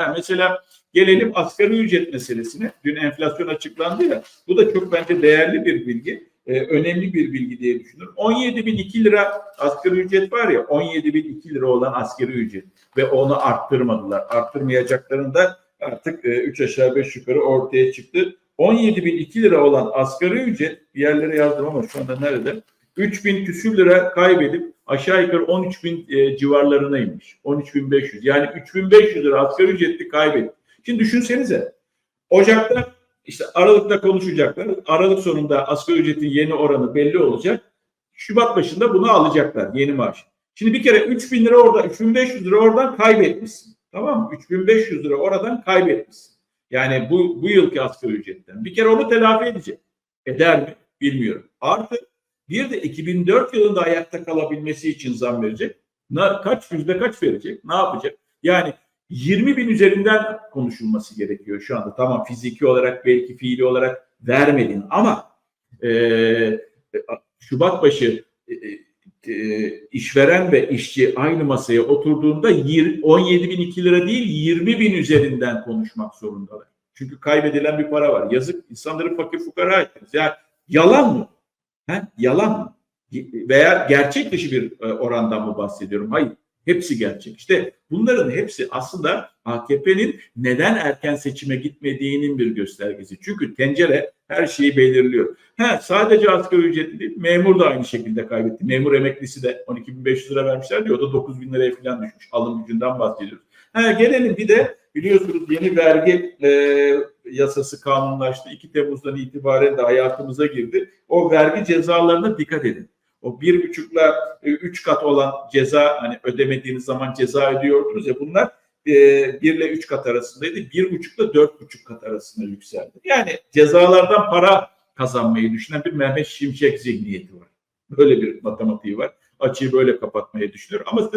Ha, mesela gelelim asgari ücret meselesine. Dün enflasyon açıklandı ya. Bu da çok bence değerli bir bilgi. Ee, önemli bir bilgi diye düşünüyorum. 17.002 lira asgari ücret var ya 17.002 lira olan asgari ücret ve onu arttırmadılar. Arttırmayacaklarını da artık 3 aşağı 5 yukarı ortaya çıktı. 17.002 lira olan asgari ücret bir yerlere yazdım ama şu anda nerede? 3000 küsür lira kaybedip aşağı yukarı 13.000 e, civarlarına inmiş. 13.500 yani 3.500 lira asgari ücretli kaybetti. Şimdi düşünsenize Ocak'ta işte Aralık'ta konuşacaklar. Aralık sonunda asgari ücretin yeni oranı belli olacak. Şubat başında bunu alacaklar yeni maaş. Şimdi bir kere 3000 lira orada 3500 lira oradan kaybetmişsin. Tamam mı? 3500 lira oradan kaybetmişsin. Yani bu, bu yılki asgari ücretten. Bir kere onu telafi edecek. Eder mi? Bilmiyorum. Artı bir de 2004 yılında ayakta kalabilmesi için zam verecek. Kaç yüzde kaç verecek? Ne yapacak? Yani 20 bin üzerinden konuşulması gerekiyor şu anda. Tamam fiziki olarak belki fiili olarak vermedin ama e, Şubat başı e, e, işveren ve işçi aynı masaya oturduğunda 17 bin 2 lira değil 20 bin üzerinden konuşmak zorundalar. Çünkü kaybedilen bir para var. Yazık insanları fakir fukara ettiniz. Yani yalan mı? He? Yalan? Veya gerçek dışı bir e, orandan mı bahsediyorum? Hayır. Hepsi gerçek. İşte bunların hepsi aslında AKP'nin neden erken seçime gitmediğinin bir göstergesi. Çünkü tencere her şeyi belirliyor. Ha, sadece asgari ücretli memur da aynı şekilde kaybetti. Memur emeklisi de 12.500 lira vermişler diyor. O da 9.000 liraya falan düşmüş. Alım gücünden bahsediyoruz. Ha, gelelim bir de biliyorsunuz yeni vergi e, yasası kanunlaştı. 2 Temmuz'dan itibaren de hayatımıza girdi. O vergi cezalarına dikkat edin o bir buçukla e, üç kat olan ceza hani ödemediğiniz zaman ceza ödüyordunuz ya bunlar e, bir ile üç kat arasındaydı. Bir buçukla dört buçuk kat arasında yükseldi. Yani cezalardan para kazanmayı düşünen bir Mehmet Şimşek zihniyeti var. Böyle bir matematiği var. Açıyı böyle kapatmayı düşünüyor. Ama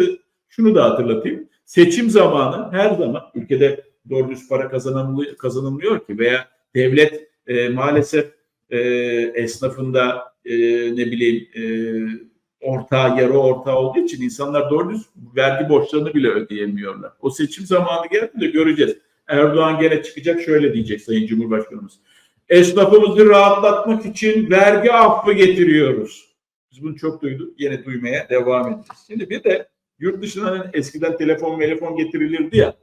şunu da hatırlatayım. Seçim zamanı her zaman ülkede doğru düz para kazanılmıyor, kazanılmıyor ki veya devlet e, maalesef e, esnafında e, ne bileyim e, orta yarı orta olduğu için insanlar doğru düz vergi borçlarını bile ödeyemiyorlar. O seçim zamanı geldiğinde göreceğiz. Erdoğan gene çıkacak şöyle diyecek Sayın Cumhurbaşkanımız. Esnafımızı rahatlatmak için vergi affı getiriyoruz. Biz bunu çok duyduk. Yine duymaya devam edeceğiz. Şimdi bir de yurt dışından hani eskiden telefon telefon getirilirdi ya.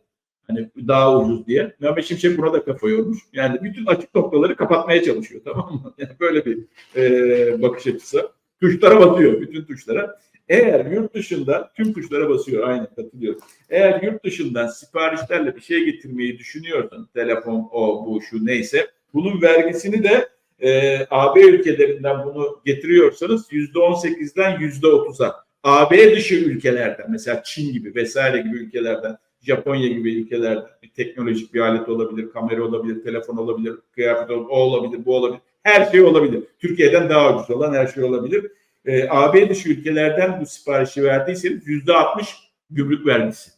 Hani daha ucuz diye. Mehmet Şimşek buna da kafa yormuş. Yani bütün açık noktaları kapatmaya çalışıyor tamam mı? Yani böyle bir e, bakış açısı. Tuşlara basıyor bütün tuşlara. Eğer yurt dışında tüm tuşlara basıyor aynı katılıyor. Eğer yurt dışından siparişlerle bir şey getirmeyi düşünüyorsan telefon o bu şu neyse bunun vergisini de e, AB ülkelerinden bunu getiriyorsanız yüzde on sekizden yüzde otuza AB dışı ülkelerden mesela Çin gibi vesaire gibi ülkelerden Japonya gibi ülkelerde bir teknolojik bir alet olabilir, kamera olabilir, telefon olabilir, kıyafet olabilir, o olabilir, bu olabilir. Her şey olabilir. Türkiye'den daha ucuz olan her şey olabilir. Ee, AB dışı ülkelerden bu siparişi verdiyseniz yüzde altmış gümrük vergisi.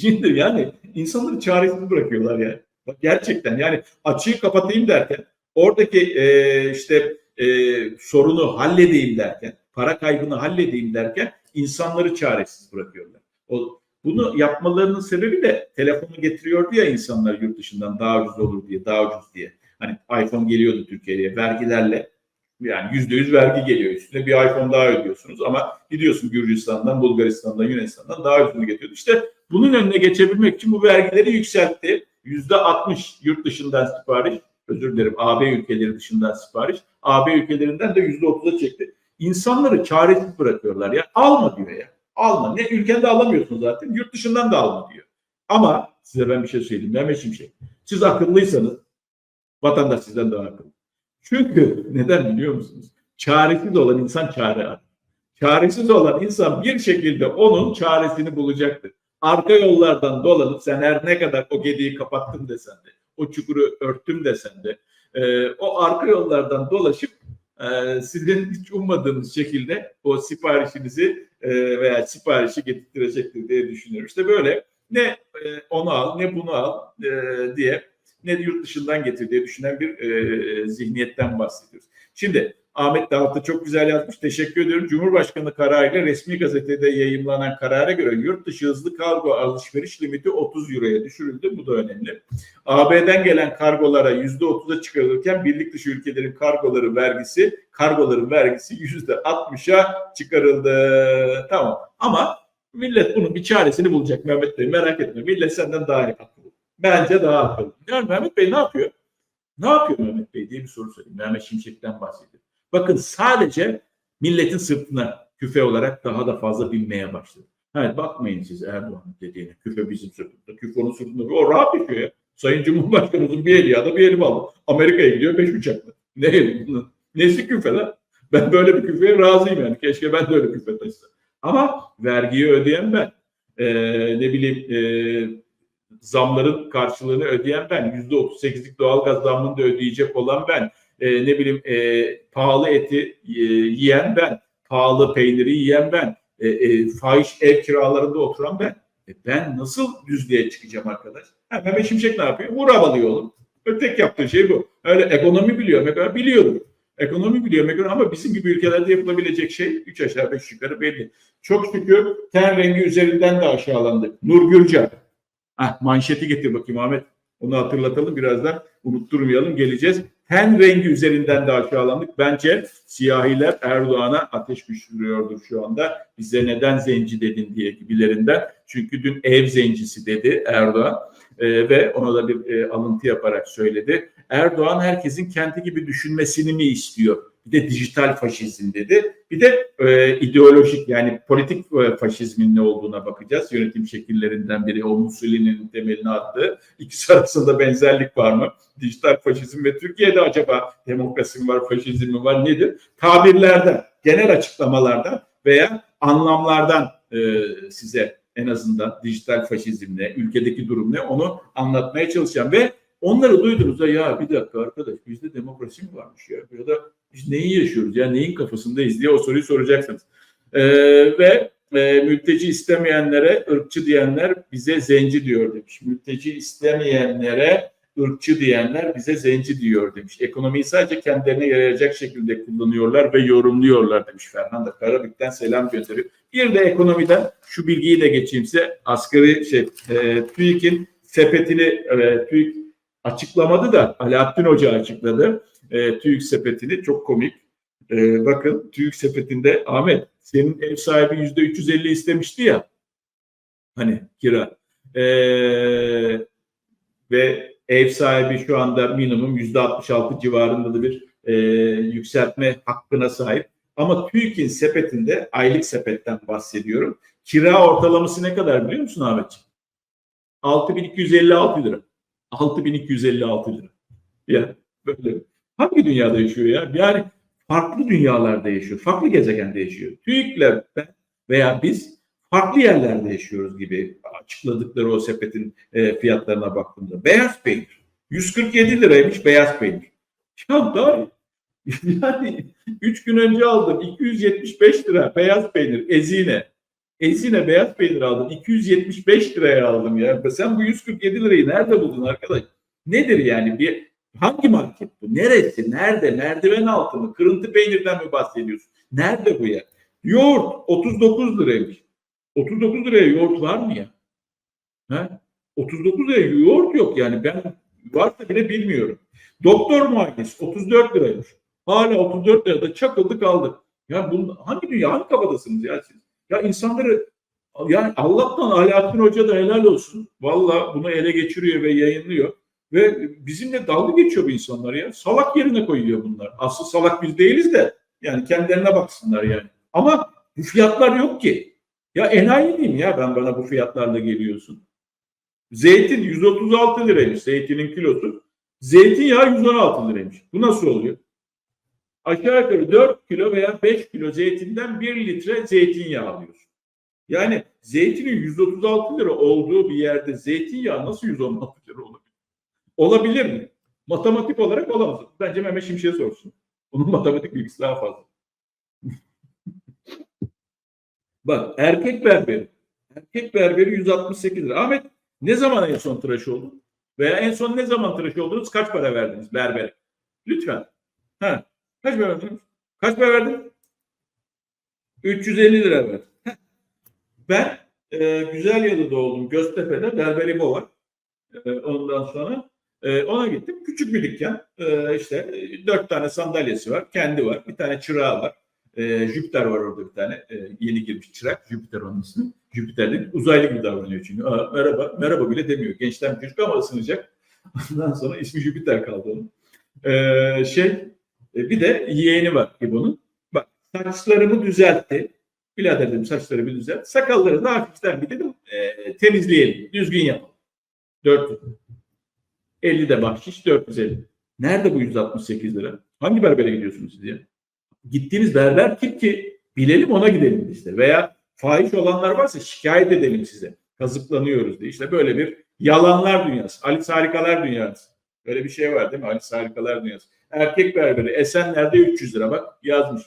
Şimdi yani insanları çaresiz bırakıyorlar yani. Gerçekten yani açığı kapatayım derken oradaki e, işte e, sorunu halledeyim derken para kaybını halledeyim derken insanları çaresiz bırakıyorlar. O bunu yapmalarının sebebi de telefonu getiriyordu ya insanlar yurt dışından daha ucuz olur diye, daha ucuz diye. Hani iPhone geliyordu Türkiye'ye vergilerle. Yani yüzde yüz vergi geliyor üstüne bir iPhone daha ödüyorsunuz ama gidiyorsun Gürcistan'dan, Bulgaristan'dan, Yunanistan'dan daha ucuzunu getiriyordu. İşte bunun önüne geçebilmek için bu vergileri yükseltti. Yüzde 60 yurt dışından sipariş, özür dilerim AB ülkeleri dışından sipariş, AB ülkelerinden de yüzde 30'a çekti. İnsanları çaresiz bırakıyorlar ya. Alma diyor ya. Alma. Ne ülkende alamıyorsun zaten. Yurt dışından da alma diyor. Ama size ben bir şey söyleyeyim. Mehmet Şimşek. Siz akıllıysanız vatandaş sizden daha akıllı. Çünkü neden biliyor musunuz? Çaresiz olan insan çare arar. Çaresiz olan insan bir şekilde onun çaresini bulacaktır. Arka yollardan dolanıp sen her ne kadar o gediği kapattım desen de, o çukuru örttüm desen de, e, o arka yollardan dolaşıp e, sizin hiç ummadığınız şekilde o siparişinizi e, veya siparişi getirtirecektir diye düşünüyorum. İşte böyle ne e, onu al ne bunu al e, diye ne yurt dışından getir diye düşünen bir zihniyetten bahsediyoruz. Şimdi Ahmet altta çok güzel yazmış. Teşekkür ediyorum. Cumhurbaşkanı kararıyla resmi gazetede yayımlanan karara göre yurt dışı hızlı kargo alışveriş limiti 30 euroya düşürüldü. Bu da önemli. AB'den gelen kargolara %30'a çıkarılırken birlik dışı ülkelerin kargoları vergisi, kargoların vergisi %60'a çıkarıldı. Tamam. Ama millet bunun bir çaresini bulacak Mehmet Bey. Merak etme. Millet senden daha iyi akıllı. Bence daha akıllı. Yani Mehmet Bey ne yapıyor? Ne yapıyor Mehmet Bey diye bir soru sorayım. Mehmet Şimşek'ten bahsediyor. Bakın sadece milletin sırtına küfe olarak daha da fazla binmeye başladı. Evet bakmayın siz Erdoğan dediğine. Küfe bizim sırtımızda. Küfe onun sırtında. O rahat yaşıyor ya. Sayın Cumhurbaşkanımızın bir eli ya da bir eli bağlı. Amerika'ya gidiyor beş uçakla. Ne eli bunun? Nesi küfe lan? Ben böyle bir küfeye razıyım yani. Keşke ben de öyle küfe taşısam. Ama vergiyi ödeyen ben. Ee, ne bileyim e, zamların karşılığını ödeyen ben. Yüzde 38'lik doğalgaz zammını da ödeyecek olan ben. Ee, ne bileyim e, pahalı eti e, yiyen ben. Pahalı peyniri yiyen ben. E, e, fahiş ev kiralarında oturan ben. E, ben nasıl düzlüğe çıkacağım arkadaş? Ha, Mehmet Şimşek ne yapıyor? Vur havalıyor oğlum. Tek yaptığı şey bu. Öyle ekonomi biliyor. Mesela biliyorum. Ekonomi biliyor Megan ama bizim gibi ülkelerde yapılabilecek şey 3 aşağı 5 yukarı belli. Çok şükür ten rengi üzerinden de aşağılandık. Nur Gürcan. Ah, manşeti getir bakayım Ahmet. Onu hatırlatalım birazdan. Unutturmayalım geleceğiz. Ten rengi üzerinden de aşağılandık. Bence siyahiler Erdoğan'a ateş düşürüyordur şu anda. Bize neden zenci dedin diye gibilerinden. Çünkü dün ev zencisi dedi Erdoğan. Ee, ve ona da bir e, alıntı yaparak söyledi. Erdoğan herkesin kendi gibi düşünmesini mi istiyor? Bir de dijital faşizm dedi. Bir de e, ideolojik yani politik e, faşizmin ne olduğuna bakacağız. Yönetim şekillerinden biri o Mussolini'nin temelini attığı. İkisi arasında benzerlik var mı? Dijital faşizm ve Türkiye'de acaba demokrasi mi var, faşizm mi var nedir? Tabirlerden, genel açıklamalardan veya anlamlardan e, size en azından dijital faşizm ülkedeki durum ne onu anlatmaya çalışacağım ve onları duydunuz da ya bir dakika arkadaş bizde demokrasi mi varmış ya ya da biz neyi yaşıyoruz ya neyin kafasındayız diye o soruyu soracaksınız. Ee, ve e, mülteci istemeyenlere ırkçı diyenler bize zenci diyor demiş. Mülteci istemeyenlere ırkçı diyenler bize zenci diyor demiş. Ekonomiyi sadece kendilerine yarayacak şekilde kullanıyorlar ve yorumluyorlar demiş. Fernanda Karabük'ten selam gönderiyor. Bir de ekonomiden şu bilgiyi de geçeyim size. Asgari şey e, TÜİK'in sepetini e, TÜİK açıklamadı da Alaaddin Hoca açıkladı. E, TÜİK sepetini çok komik. E, bakın TÜİK sepetinde Ahmet senin ev sahibi yüzde 350 istemişti ya hani kira. E, ve ev sahibi şu anda minimum yüzde 66 civarında da bir e, yükseltme hakkına sahip. Ama TÜİK'in sepetinde aylık sepetten bahsediyorum. Kira ortalaması ne kadar biliyor musun Ahmetciğim? 6256 lira. 6256 lira. Ya böyle. Hangi dünyada yaşıyor ya? Yani farklı dünyalarda yaşıyor. Farklı gezegende yaşıyor. TÜİK'le ben veya biz farklı yerlerde yaşıyoruz gibi açıkladıkları o sepetin e, fiyatlarına baktığımda. Beyaz peynir. 147 liraymış beyaz peynir. Ya daha yani 3 gün önce aldım 275 lira beyaz peynir ezine. Ezine beyaz peynir aldım 275 liraya aldım ya. Sen bu 147 lirayı nerede buldun arkadaş? Nedir yani bir hangi market bu? Neresi? Nerede? Merdiven altı mı? Kırıntı peynirden mi bahsediyorsun? Nerede bu ya? Yoğurt 39 liraymış. 39 liraya yoğurt var mı ya? Ha? 39 liraya yoğurt yok yani ben varsa bile bilmiyorum. Doktor muayenesi 34 liraymış. Hala 34 lirada çakıldı kaldı. Ya bunun hangi dünya hangi kafadasınız ya siz? Ya insanları yani Allah'tan Alaaddin Hoca da helal olsun. Valla bunu ele geçiriyor ve yayınlıyor. Ve bizimle dalga geçiyor bu insanlar ya. Salak yerine koyuyor bunlar. Asıl salak biz değiliz de yani kendilerine baksınlar yani. Ama bu fiyatlar yok ki. Ya enayi miyim ya ben bana bu fiyatlarla geliyorsun. Zeytin 136 liraymış zeytinin kilosu. Zeytinyağı 116 liraymış. Bu nasıl oluyor? Aşağı yukarı 4 kilo veya 5 kilo zeytinden 1 litre zeytinyağı alıyorsun. Yani zeytinin 136 lira olduğu bir yerde zeytinyağı nasıl 116 lira olabilir? Olabilir mi? Matematik olarak olamaz. Bence Mehmet Şimşek'e sorsun. Onun matematik bilgisi daha fazla. Bak erkek berberi. Erkek berberi 168 lira. Ahmet ne zaman en son tıraş oldun? Veya en son ne zaman tıraş oldunuz? Kaç para verdiniz berbere? Lütfen. Ha. Kaç para verdiniz? Kaç para verdin? 350 lira verdim. Ben e, Güzelyalı'da doğdum. Göztepe'de Berberibo var. E, ondan sonra e, ona gittim. Küçük bir dükkan. E, işte e, dört tane sandalyesi var. Kendi var. Bir tane çırağı var. E, Jüpiter var orada bir tane. E, yeni girmiş çırak. Jüpiter onun ismi. Jüpiter de uzaylı gibi davranıyor çünkü. Aa, merhaba, merhaba bile demiyor. Gençten çocuk ama ısınacak. Ondan sonra ismi Jüpiter kaldı onun. Şey, e, bir de yeğeni var İbo'nun. Bak saçlarımı düzeltti. Birader dedim saçları bir düzelt. Sakalları da hafiften bir dedim e, temizleyelim. Düzgün yapalım. 400. 50 de bahşiş 450. Nerede bu 168 lira? Hangi berbere gidiyorsunuz siz ya? Gittiğiniz berber kim ki? Bilelim ona gidelim işte. Veya fahiş olanlar varsa şikayet edelim size. Kazıklanıyoruz diye. İşte böyle bir yalanlar dünyası. Alice Harikalar dünyası. Böyle bir şey var değil mi? Alice Harikalar dünyası. Erkek berberi. Esenler'de 300 lira bak yazmış.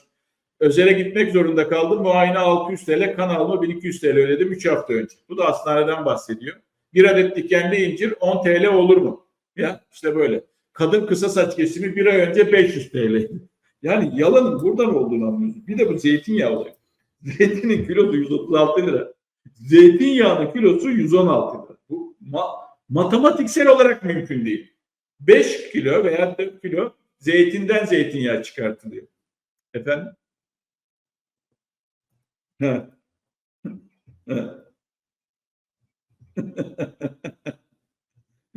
Özele gitmek zorunda kaldım. Muayene 600 TL, kan alma 1200 TL ödedim 3 hafta önce. Bu da hastaneden bahsediyor. Bir adet dikenli incir 10 TL olur mu? Ya işte böyle. Kadın kısa saç kesimi bir ay önce 500 TL. Yani yalanın buradan olduğunu anlıyorsun. Bir de bu zeytinyağı olacak. Zeytinin kilosu 136 lira. Zeytinyağının kilosu 116 lira. Bu ma- matematiksel olarak mümkün değil. 5 kilo veya 4 kilo zeytinden zeytinyağı çıkartılıyor. Efendim? Ha. Ha.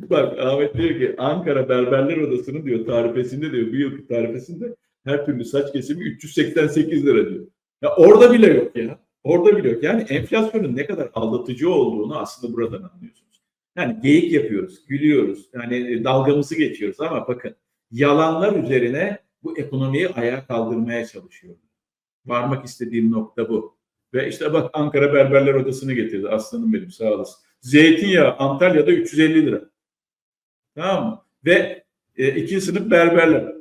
Bak Ahmet diyor ki Ankara Berberler Odası'nın diyor tarifesinde diyor bu yılki tarifesinde her türlü saç kesimi 388 lira diyor. Ya orada bile yok ya. Orada bile yok. Yani enflasyonun ne kadar aldatıcı olduğunu aslında buradan anlıyorsunuz. Yani geyik yapıyoruz, gülüyoruz. Yani dalgamızı geçiyoruz ama bakın yalanlar üzerine bu ekonomiyi ayağa kaldırmaya çalışıyor. Varmak istediğim nokta bu. Ve işte bak Ankara Berberler Odası'nı getirdi. Aslanım benim sağ olasın. Zeytinyağı Antalya'da 350 lira. Tamam mı? Ve e, ikinci sınıf berberler.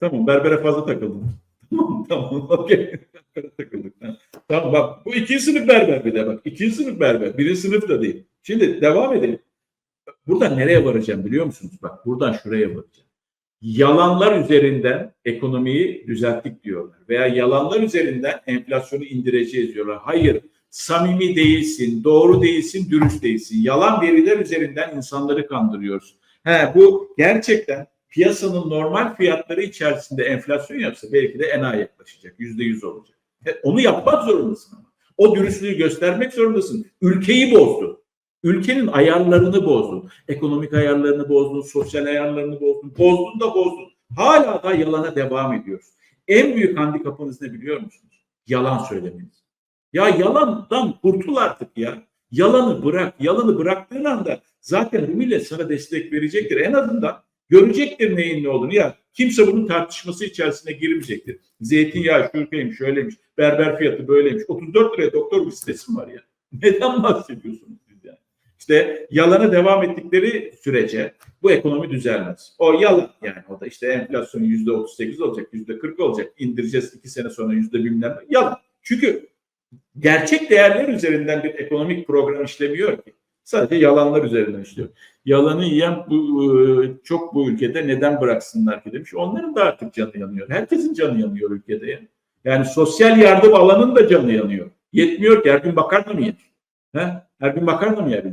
Tamam berbere fazla takıldım. tamam tamam okey. Takıldık. Tamam bak bu ikinci sınıf berber bir de bak. İkinci sınıf berber. Birinci sınıf da değil. Şimdi devam edelim. Buradan nereye varacağım biliyor musunuz? Bak buradan şuraya varacağım. Yalanlar üzerinden ekonomiyi düzelttik diyorlar. Veya yalanlar üzerinden enflasyonu indireceğiz diyorlar. Hayır samimi değilsin, doğru değilsin, dürüst değilsin. Yalan veriler üzerinden insanları kandırıyoruz. He, bu gerçekten piyasanın normal fiyatları içerisinde enflasyon yapsa belki de ena yaklaşacak. Yüzde yüz olacak. He, onu yapmak zorundasın ama. O dürüstlüğü göstermek zorundasın. Ülkeyi bozdun. Ülkenin ayarlarını bozdun. Ekonomik ayarlarını bozdun, sosyal ayarlarını bozdun. Bozdun da bozdun. Hala da yalana devam ediyoruz. En büyük handikapınız ne biliyor musunuz? Yalan söylemeniz. Ya yalandan kurtul artık ya. Yalanı bırak. Yalanı bıraktığın anda zaten bu millet sana destek verecektir. En azından görecektir neyin ne olduğunu. Ya kimse bunun tartışması içerisine girmeyecektir. Zeytinyağı şuradaymış, şöyleymiş. Berber fiyatı böyleymiş. 34 liraya doktor bir sitesi var ya. Neden bahsediyorsunuz siz yani? İşte yalana devam ettikleri sürece bu ekonomi düzelmez. O yalan yani o da işte enflasyon yüzde 38 olacak, yüzde 40 olacak. İndireceğiz iki sene sonra yüzde bilmem ne. Yalan. Çünkü gerçek değerler üzerinden bir ekonomik program işlemiyor ki. Sadece yalanlar üzerinden işliyor. Yalanı yiyen bu, çok bu ülkede neden bıraksınlar ki demiş. Onların da artık canı yanıyor. Herkesin canı yanıyor ülkede. Yani, yani sosyal yardım alanın da canı yanıyor. Yetmiyor ki her gün makarna mı yer? He? Her gün makarna mı yer